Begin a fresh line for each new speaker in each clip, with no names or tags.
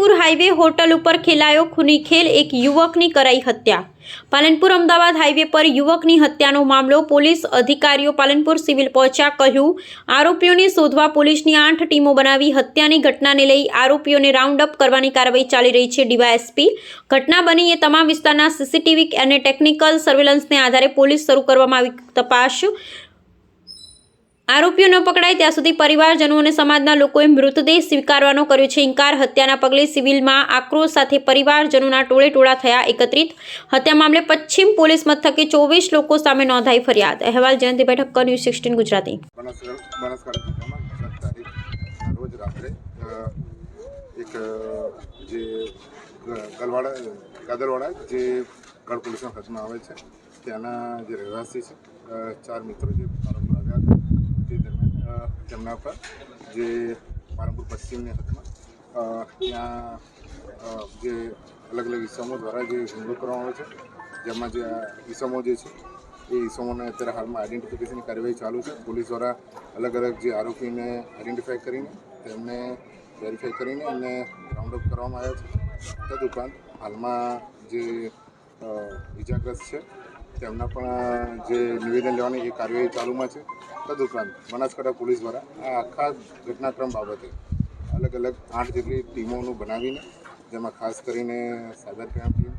Palanpur highway hotel ઉપર ખેલાયો ખૂની ખેલ એક યુવકની કરાઈ હત્યા. પાલનપુર અમદાવાદ હાઈવે પર યુવકની હત્યાનો મામલો પોલીસ અધિકારીઓ પાલનપુર સિવિલ પહોંચ્યા કહ્યું, આરોપીઓને શોધવા પોલીસની આઠ ટીમો બનાવી હત્યાની ઘટનાને લઈ આરોપીઓને રાઉન્ડ અપ કરવાની કાર્યવાહી ચાલી રહી છે ડીવાયએસપી. ઘટના બની એ તમામ વિસ્તારના સીસીટીવી અને ટેકનિકલ સર્વેલન્સને આધારે પોલીસ શરૂ કરવામાં આવી તપાસ આરોપીઓ ન પકડાય ત્યાં સુધી પરિવારજનો અને સમાજના લોકોએ મૃતદેહ સ્વીકારવાનો કર્યો છે. ઇન્કાર હત્યાના પગલે સિવિલમાં આક્રોશ સાથે પરિવારજનોના ટોળે ટોળા થયા એકત્રિત. હત્યા મામલે પશ્ચિમ પોલીસ મથકે ચોવીસ લોકો સામે નોંધાઈ ફરિયાદ. અહેવાલ જયંતિ બેઠક ન્યૂઝ સિક્સટીન ગુજરાતી.
ત્યાંના જે રહેવાસી છે ચાર મિત્રો જે પાલનપુર આવ્યા હતા તે દરમિયાન અ, તેમના પર જે પાલનપુર પશ્ચિમની હદમાં ત્યાં જે અલગ અલગ ઇસમો દ્વારા જે હુમલો કરવામાં આવે છે, જેમાં જે ઇસમો જે છે, એ ઇસમોને અત્યારે હાલમાં આઈડેન્ટિફિકેશનની કાર્યવાહી ચાલુ છે. પોલીસ દ્વારા અલગ અલગ જે આરોપીને આઈડેન્ટિફાઈ કરીને, તેમને વેરીફાઈ કરીને એમને રાઉન્ડ અપ કરવામાં આવ્યા છે. તદુપરાંત હાલમાં જે ઇજાગ્રસ્ત છે, તેમના પણ જે નિવેદન લેવાની એ કાર્યવાહી ચાલુમાં છે. તદુપરાંત બનાસકાંઠા પોલીસ દ્વારા, આ આખા ઘટનાક્રમ બાબતે અલગ અલગ આઠ જેટલી ટીમોનું બનાવીને, જેમાં ખાસ કરીને સાયબર ક્રાઇમ ટીમ,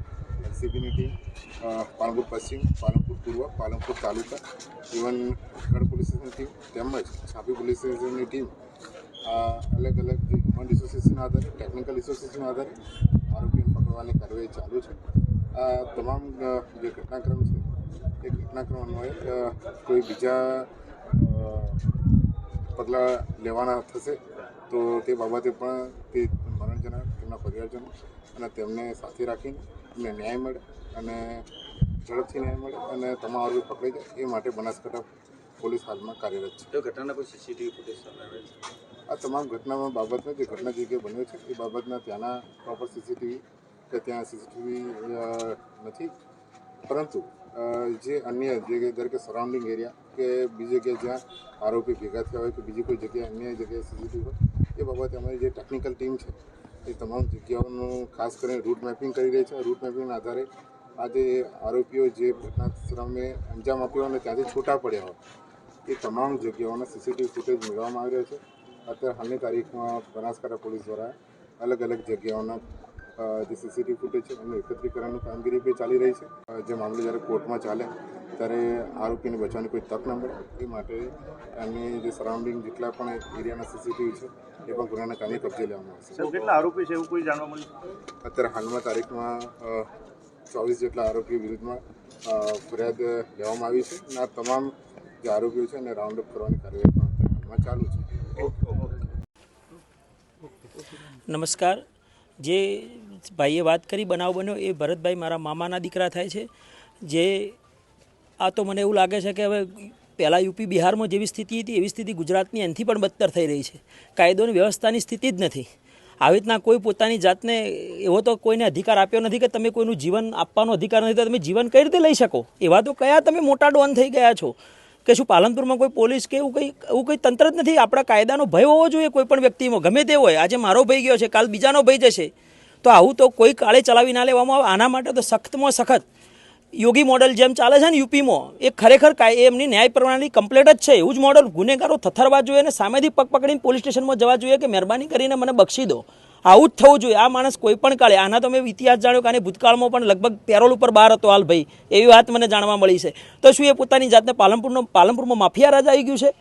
એલસીબીની ટીમ પાલનપુર પશ્ચિમ, પાલનપુર પૂર્વ, પાલનપુર તાલુકા, ઇવન ગઢ પોલીસ સ્ટેશનની ટીમ, તેમજ છાપી પોલીસ સ્ટેશનની ટીમ અલગ અલગ હ્યુમન રિસોર્સિસના આધારે, ટેકનિકલ રિસોર્સિસના આધારે આરોપીને પકડવાની કાર્યવાહી ચાલુ છે. આ તમામ જે ઘટનાક્રમ છે, એ ઘટનાક્રમ અન્વયે કોઈ બીજા પગલાં લેવાના થશે તો તે બાબતે પણ તે મરણ જનાર તેમના પરિવારજનો અને તેમને સાથે રાખીને અમને ન્યાય મળે અને ઝડપથી ન્યાય મળે અને તમામ આરોપી પકડી જાય એ માટે બનાસકાંઠા પોલીસ હાલમાં કાર્યરત છે.
ઘટનાના કોઈ સીસીટીવી ફૂટેજ સામે આવે છે?
આ તમામ ઘટનામાં બાબતમાં જે ઘટના જગ્યાએ બન્યો છે એ બાબતના ત્યાંના પ્રોપર સીસીટીવી કે ત્યાં સીસીટીવી નથી. પરંતુ જે અન્ય જગ્યાએ, ધારો કે સરાઉન્ડિંગ એરિયા કે બીજી જગ્યાએ જ્યાં આરોપી ભેગા થયા હોય કે બીજી કોઈ જગ્યાએ અન્ય જગ્યાએ સીસીટીવી હોય, એ બાબતે અમારી જે ટેકનિકલ ટીમ છે, એ તમામ જગ્યાઓનું ખાસ કરીને રૂટ મેપિંગ કરી રહી છે. રૂટ મેપિંગના આધારે આજે આરોપીઓ જે ઘટના અંજામ આપ્યો અને ત્યાંથી છૂટા પડ્યા હોય, એ તમામ જગ્યાઓના સીસીટીવી ફૂટેજ મેળવવામાં આવી રહ્યા છે. અત્યારે હાલની તારીખમાં બનાસકાંઠા પોલીસ દ્વારા અલગ અલગ જગ્યાઓના જે સીસીટીવી ફૂટેજ છે એનું એકત્રીકરણની કામગીરી બી ચાલી રહી છે. જે મામલો જ્યારે કોર્ટમાં ચાલે ત્યારે આરોપીને બચવાની કોઈ તક ન મળે. એ માટે એમની જે સરાઉન્ડિંગ જેટલા પણ એરિયાના સીસીટીવી છે એ પણ ગુનાના કામે કબજે લેવામાં આવશે.
કેટલા આરોપી છે એવું કોઈ જાણવા મળ્યું?
અત્યારે હાલમાં તારીખમાં ચોવીસ જેટલા આરોપીઓ વિરુદ્ધમાં ફરિયાદ લેવામાં આવી છે. અને આ તમામ જે આરોપીઓ છે એને રાઉન્ડ અપ કરવાની કાર્યવાહી પણ હાલમાં ચાલુ છે.
નમસ્કાર. જે ભાઈએ વાત કરી, બનાવ બન્યો. એ ભરતભાઈ મારા મામાના દીકરા થાય છે, જે આ તો મને એવું લાગે છે કે હવે પહેલાં યુપી બિહારમાં જેવી સ્થિતિ હતી, એવી સ્થિતિ ગુજરાતની એનાથી પણ બદતર થઈ રહી છે. કાયદોની વ્યવસ્થાની સ્થિતિ જ નથી. આવી રીતના કોઈ પોતાની જાતને એવો તો કોઈને અધિકાર આપ્યો નથી કે તમે કોઈનું જીવન આપવાનો અધિકાર નથી, તો તમે જીવન કઈ રીતે લઈ શકો? એવા તો કયા તમે મોટા ડોન થઈ ગયા છો? કે શું પાલનપુરમાં કોઈ પોલીસ કે એવું કંઈ એવું કંઈ તંત્ર જ નથી? આપણા કાયદાનો ભય હોવો જોઈએ કોઈ પણ વ્યક્તિમાં. ગમે તે હોય. આજે મારો ભય ગયો છે, કાલ બીજાનો ભય જશે. તો આવું તો કોઈ કાળે ચલાવી ના લેવામાં આવે. આના માટે તો સખ્તમાં સખત યોગી મોડલ જેમ ચાલે છે ને યુપીમાં, એ ખરેખર કાય એમની ન્યાય પ્રણાલી કમ્પ્લેટ જ છે. એવું જ મોડલ ગુનેગારો થથરવા જોઈએ અને સામેથી પગ પકડીને પોલીસ સ્ટેશનમાં જવા જોઈએ કે મહેરબાની કરીને મને બક્ષી દો. આવું જ થવું જોઈએ. આ માણસ કોઈ પણ કાળે, આના તો મેં ઇતિહાસ જાણ્યો કે આને ભૂતકાળમાં પણ લગભગ પેરોલ ઉપર બહાર હતો હાલ ભાઈ. એવી વાત મને જાણવા મળી છે. તો શું એ પોતાની જાતને પાલનપુરનો, પાલનપુરમાં માફિયા રાજા આવી ગયું છે?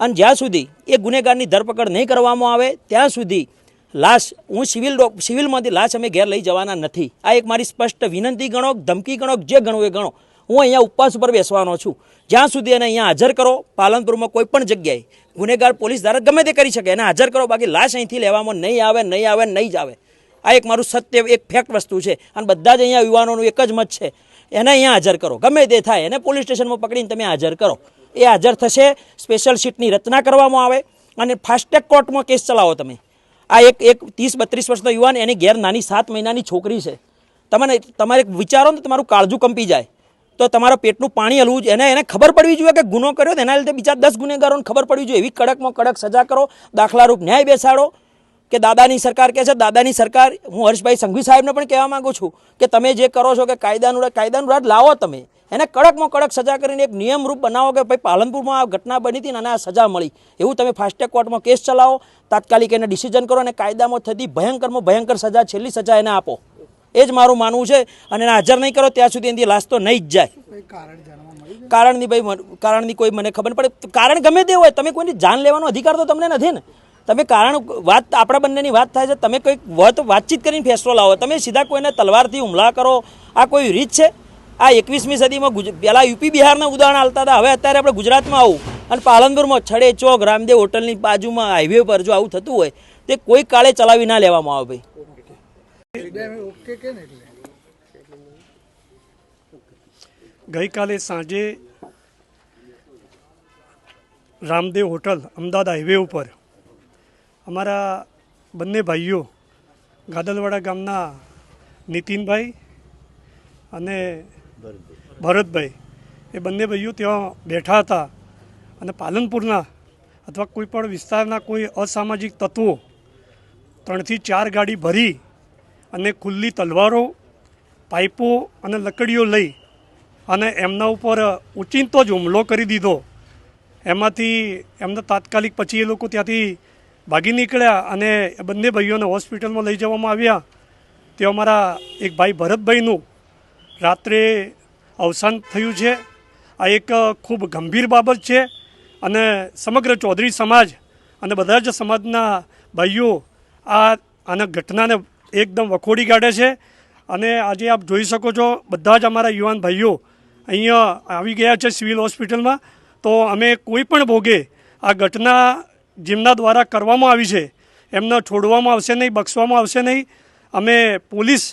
અને જ્યાં સુધી એ ગુનેગારની ધરપકડ નહીં કરવામાં આવે, ત્યાં સુધી લાશ, હું સિવિલ સિવિલમાંથી લાશ અમે ઘેર લઈ જવાના નથી. આ એક મારી સ્પષ્ટ વિનંતી ગણો, ધમકી ગણો જે ગણો એ ગણો. હું અહીંયા ઉપવાસ ઉપર બેસવાનો છું. જ્યાં સુધી એને અહીંયા હાજર કરો, પાલનપુરમાં કોઈ પણ જગ્યાએ, ગુનેગાર, પોલીસ ધારક ગમે તે કરી શકે, એને હાજર કરો, બાકી લાશ અહીંથી લેવામાં નહીં આવે નહીં આવે, નહીં જ આવે. આ એક મારું સત્ય, એક ફેક્ટ વસ્તુ છે. અને બધા જ અહીંયા યુવાનોનું એક જ મત છે. એને અહીંયા હાજર કરો. ગમે તે થાય, એને પોલીસ સ્ટેશનમાં પકડીને તમે હાજર કરો. એ હાજર થશે સ્પેશિયલ સીટની રચના કરવામાં આવે, અને ફાસ્ટેગ કોર્ટમાં કેસ ચલાવો તમે. આ એક એક ત્રીસ બત્રીસ વર્ષનો યુવાન, એની ઘેર નાની સાત મહિનાની છોકરી છે. તમને, તમારે વિચારો ને તમારું કાળજું કંપી જાય. તો તમારા પેટનું પાણી હલવું જોઈએ એને એને ખબર પડવી જોઈએ કે ગુનો કર્યો એના લીધે બીજા દસ ગુનેગારોને ખબર પડવી જોઈએ. એવી કડકમાં કડક સજા કરો, દાખલારૂપ ન્યાય બેસાડો. કે દાદાની સરકાર કહે છે દાદાની સરકાર હું હર્ષભાઈ સંઘવી સાહેબને પણ કહેવા માંગુ છું કે તમે જે કરો છો કે કાયદાનું કાયદાનું રાજ લાવો તમે. એને કડકમાં કડક સજા કરીને એક નિયમરૂપ બનાવો કે ભાઈ પાલનપુરમાં આ ઘટના બની હતી અને આ સજા મળી. એવું તમે ફાસ્ટેગ કોર્ટમાં કેસ ચલાવો તાત્કાલિક એને ડિસિઝન કરો અને કાયદામાં થતી ભયંકરમાં ભયંકર સજા છેલ્લી સજા એને આપો. એ જ મારું માનવું છે અને એને હાજર નહીં કરો ત્યાં સુધી એની લાશ તો નહીં જ જાય. કારણની ભાઈ કારણની કોઈ મને ખબર નહીં પડે. કારણ ગમે તે હોય તમે કોઈની જાન લેવાનો અધિકાર તો તમને નથી ને. તમે કારણ વાત, આપણા બંનેની વાત થાય છે, તમે કંઈક વાત, વાતચીત કરીને ફેસલો લાવો. તમે સીધા કોઈને તલવારથી હુમલા કરો. આ કોઈ રીત છે? આ એકવીસમી સદીમાં પહેલાં યુપી બિહારના ઉદાહરણ આવતા હતા. હવે અત્યારે આપણે ગુજરાતમાં આવું. અને પાલનપુરમાં છડે, ચોક, રામદેવ હોટલની બાજુમાં હાઈવે પર જો આવું થતું હોય, તે કોઈ કાળે ચલાવી ના લેવામાં આવે ભાઈ.
ગઈકાલે સાંજે રામદેવ હોટલ, અમદાવાદ હાઈવે ઉપર અમારા બંને ભાઈઓ ગાદલવાડા ગામના નીતિનભાઈ અને ભરતભાઈ. એ બંને ભાઈઓ ત્યાં બેઠા હતા અને પાલનપુરના અથવા કોઈ પણ વિસ્તારના કોઈ અસામાજિક તત્વો ત્રણથી ચાર ગાડી ભરી અને ખુલ્લી તલવારો, પાઇપો અને લકડીઓ લઈ અને એમના ઉપર ઉચિંતો જ હુમલો કરી દીધો. એમાંથી એમને તાત્કાલિક પછી એ લોકો ત્યાંથી ભાગી નીકળ્યા અને બંને ભાઈઓને હોસ્પિટલમાં લઈ જવામાં આવ્યા. તે અમારા એક ભાઈ ભરતભાઈનું રાત્રે અવસાન થયું છે. આ એક ખૂબ ગંભીર બાબત છે અને સમગ્ર ચૌધરી સમાજ અને બધા જ સમાજના ભાઈઓ આ, આના ઘટનાને એકદમ વખોડી કાઢે છે. અને આજે આપ જોઈ શકો છો, બધા જ અમારા યુવાન ભાઈઓ અહીંયા આવી ગયા છે સિવિલ હોસ્પિટલમાં. તો અમે કોઈ પણ ભોગે આ ઘટના જેમના દ્વારા કરવામાં આવી છે, એમને છોડવામાં આવશે નહીં, બક્ષવામાં આવશે નહીં. અમે પોલીસ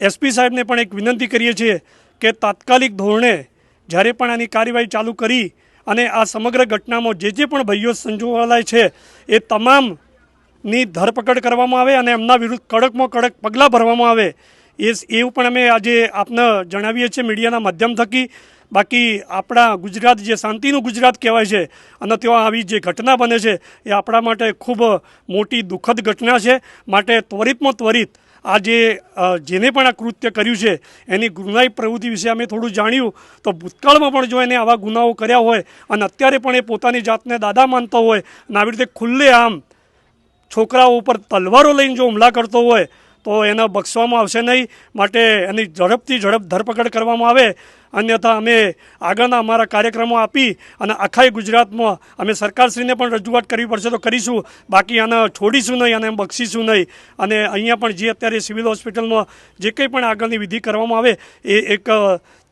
એસપી સાહેબને પણ એક વિનંતી કરીએ છીએ કે તાત્કાલિક ધોરણે જ્યારે પણ આની કાર્યવાહી ચાલુ કરી અને આ સમગ્ર ઘટનામાં જે જે પણ ભાઈઓ સંજોવાયેલા છે, એ તમામની ધરપકડ કરવામાં આવે અને એમના વિરુદ્ધ કડકમાં કડક પગલાં ભરવામાં આવે. એ એવું પણ અમે આજે આપને જણાવીએ છીએ, મીડિયાના માધ્યમ થકી. બાકી આપણા ગુજરાત જે શાંતિનું ગુજરાત કહેવાય છે અને ત્યાં આવી જે ઘટના બને છે એ આપણા માટે ખૂબ મોટી દુઃખદ ઘટના છે. માટે ત્વરિતમાં ત્વરિત આ જે જેને પણ આ કૃત્ય કર્યું છે, એની ગુનાઈ પ્રવૃત્તિ વિશે અમે થોડું જાણ્યું. તો ભૂતકાળમાં પણ જો એને આવા ગુનાઓ કર્યા હોય અને અત્યારે પણ એ પોતાની જાતને દાદા માનતો હોય અને આવી રીતે ખુલ્લે આમ છોકરાઓ ઉપર તલવારો લઈને જો હુમલા કરતો હોય તો એને બક્ષવામાં આવશે નહીં. માટે એની ઝડપથી ઝડપ ધરપકડ કરવામાં આવે. અન્યથા અમે આગળના અમારા કાર્યક્રમો આપી અને આખા ગુજરાતમાં અમે સરકારશ્રીને પણ રજૂઆત કરવી પડશે તો કરીશું. બાકી આને છોડીશું નહીં અને બક્ષીશું નહીં. અને અહીંયા પણ જે અત્યારે સિવિલ હોસ્પિટલમાં જે કંઈ પણ આગળની વિધિ કરવામાં આવે, એ એક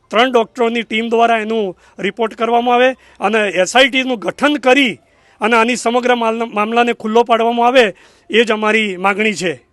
ત્રણ ડૉક્ટરોની ટીમ દ્વારા એનું રિપોર્ટ કરવામાં આવે અને એસઆઈટીનું ગઠન કરી અને આની સમગ્ર માલ- મામલાને ખુલ્લો પાડવામાં આવે, એ જ અમારી માગણી છે.